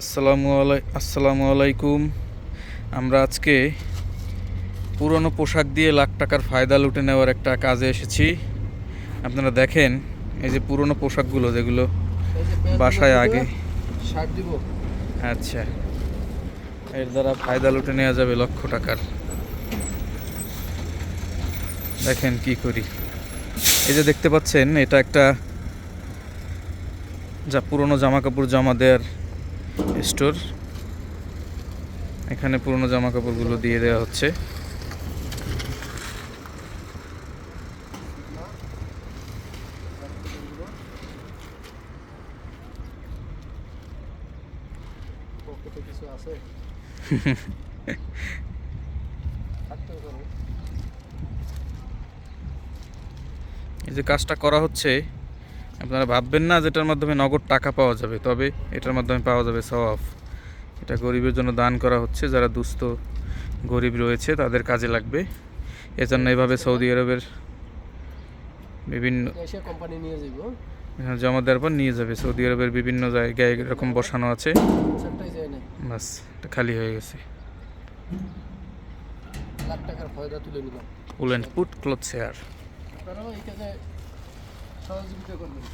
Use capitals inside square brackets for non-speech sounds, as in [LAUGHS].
আসসালামু আলাই, আসসালামু আলাইকুম। আমরা আজকে পুরনো পোশাক দিয়ে লাখ টাকার ফায়দা লুটে নেওয়ার একটা কাজে এসেছি। আপনারা দেখেন, এই যে পুরনো পোশাকগুলো যেগুলো বাসায় আগে আচ্ছা। এর দ্বারা ফায়দা লুটে নেওয়া যাবে লক্ষ টাকার। দেখেন কি করি। এই যে দেখতে পাচ্ছেন, এটা একটা যা পুরনো জামা কাপড় জমা দেওয়ার স্টোর। এখানে পুরনো জামা কাপড়গুলো দিয়ে দেওয়া হচ্ছে। [LAUGHS] এই যে কাজটা করা হচ্ছে আপনারা ভাববেন না যেটার মাধ্যমে নগদ টাকা পাওয়া যাবে তবে এটার মাধ্যমে পাওয়া যাবে সওয়াব। এটা গরিবের জন্য দান করা হচ্ছে যারা দুস্থ গরিব রয়েছে তাদের কাজে লাগবে। এজন্য এভাবে সৌদি আরবের বিভিন্ন কোম্পানি নিয়ে জমা দেওয়ার পর নিয়ে যাবে। সৌদি আরবের বিভিন্ন জায়গায় এরকম বসানো আছে। বাস এটা খালি হয়ে গেছে। লাখ টাকার তুলে নিলাম। পুট ক্লথ শেয়ার আপনারাও এই কাজে সহযোগিতা করবেন